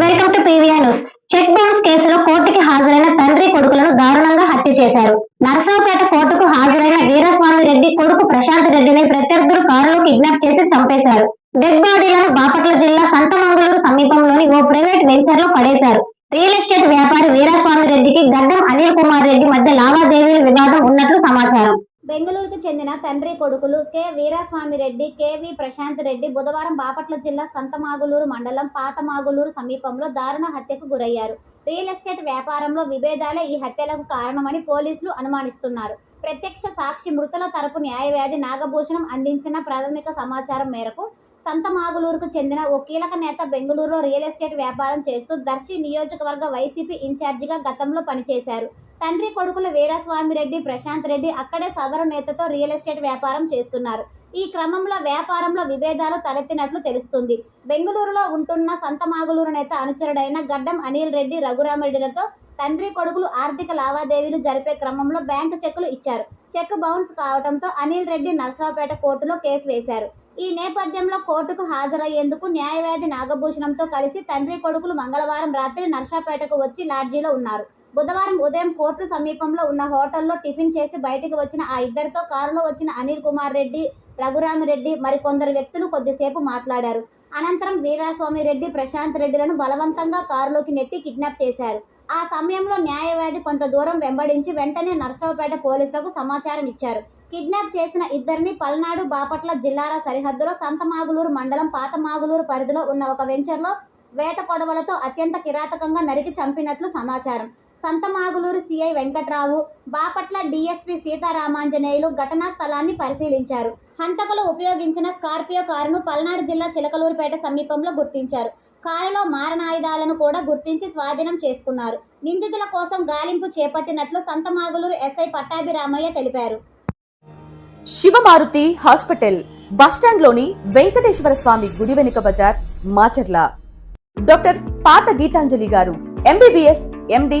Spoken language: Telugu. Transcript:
Welcome to PVR news cheque bounce కేసులో కోర్టుకి హాజరైన తండ్రి కొడుకులను దారుణంగా హత్య చేశారు. నరసరావుపేట కోర్టుకు హాజరైన వీరస్వామి రెడ్డి కొడుకు ప్రశాంత్ రెడ్డిని ప్రత్యర్థులు కారులో కిడ్నాప్ చేసి చంపేశారు. డెడ్ బాడీలను బాపట్ల జిల్లా సంతమంగళూరు సమీపంలోని ఓ ప్రైవేట్ వెంచర్లో పడేశారు. రియల్ ఎస్టేట్ వ్యాపారి వీరస్వామి రెడ్డికి గడ్డం అనిల్ కుమార్ రెడ్డి మధ్య లావాదేవీల వివాదం ఉన్నట్లు సమాచారం. బెంగళూరుకు చెందిన తండ్రి కొడుకులు కె. వీరాస్వామి రెడ్డి కెవి ప్రశాంత్ రెడ్డి బుధవారం బాపట్ల జిల్లా సంతమాగులూరు మండలం పాతమాగులూరు సమీపంలో దారుణ హత్యకు గురయ్యారు. రియల్ ఎస్టేట్ వ్యాపారంలో విభేదాలే ఈ హత్యలకు కారణమని పోలీసులు అనుమానిస్తున్నారు. ప్రత్యక్ష సాక్షి మృతుల తరపు న్యాయవాది నాగభూషణం అందించిన ప్రాథమిక సమాచారం మేరకు సంతమాగులూరుకు చెందిన ఓ కీలక నేత బెంగళూరులో రియల్ ఎస్టేట్ వ్యాపారం చేస్తూ దర్శి నియోజకవర్గ వైసీపీ ఇన్ఛార్జిగా గతంలో పనిచేశారు. తండ్రి కొడుకులు వీరస్వామి రెడ్డి ప్రశాంత్ రెడ్డి అక్కడే సదరు నేతతో రియల్ ఎస్టేట్ వ్యాపారం చేస్తున్నారు. ఈ క్రమంలో వ్యాపారంలో విభేదాలు తలెత్తినట్లు తెలుస్తుంది. బెంగళూరులో ఉంటున్న సంతమాగులూరు నేత అనుచరుడైన గడ్డం అనిల్ రెడ్డి రఘురామరెడ్డిలతో తండ్రి కొడుకులు ఆర్థిక లావాదేవీలు జరిపే క్రమంలో బ్యాంకు చెక్కులు ఇచ్చారు. చెక్ బౌన్స్ కావడంతో అనిల్ రెడ్డి నర్సరావుపేట కోర్టులో కేసు వేశారు. ఈ నేపథ్యంలో కోర్టుకు హాజరయ్యేందుకు న్యాయవాది నాగభూషణంతో కలిసి తండ్రి కొడుకులు మంగళవారం రాత్రి నర్సాపేటకు వచ్చి లాడ్జీలో ఉన్నారు. బుధవారం ఉదయం కోర్టు సమీపంలో ఉన్న హోటల్లో టిఫిన్ చేసి బయటకు వచ్చిన ఆ ఇద్దరితో కారులో వచ్చిన అనిల్ కుమార్ రెడ్డి రఘురామిరెడ్డి మరికొందరు వ్యక్తులు కొద్దిసేపు మాట్లాడారు. అనంతరం వీరాస్వామి రెడ్డి ప్రశాంత్ రెడ్డిలను బలవంతంగా కారులోకి నెట్టి కిడ్నాప్ చేశారు. ఆ సమయంలో న్యాయవాది కొంత దూరం వెంబడించి వెంటనే నర్సరావుపేట పోలీసులకు సమాచారం ఇచ్చారు. కిడ్నాప్ చేసిన ఇద్దరిని పల్నాడు బాపట్ల జిల్లాల సరిహద్దులో సంతమాగులూరు మండలం పాతమాగులూరు పరిధిలో ఉన్న ఒక వెంచర్లో వేట కొడవలతో అత్యంత కిరాతకంగా నరికి చంపినట్లు సమాచారం. సంతమాగులూరు సిఐ వెంకట్రావు బాపట్ల డిఎస్పి సీతారామాంజనేయులు ఘటనా స్థలాన్ని పరిశీలించారు. హంతకులు ఉపయోగించిన స్కార్పియో కారును పల్నాడు జిల్లా చిలకలూరుపేట సమీపంలో గుర్తించారు. కారులో మారణాయుధాలను కూడా గుర్తించి స్వాధీనం చేసుకున్నారు. నిందితుల కోసం గాలింపు చేపట్టినట్లు సంతమాగులూరు ఎస్ఐ పట్టాభిరామయ్య తెలిపారు. శివమారుతి హాస్పిటల్ బస్టాండ్లోని వెంకటేశ్వర స్వామి గుడి వెనుక బజార్ మాచర్ల. డాక్టర్ పాత గీతాంజలి గారు ఎంబీబీఎస్ ఎండి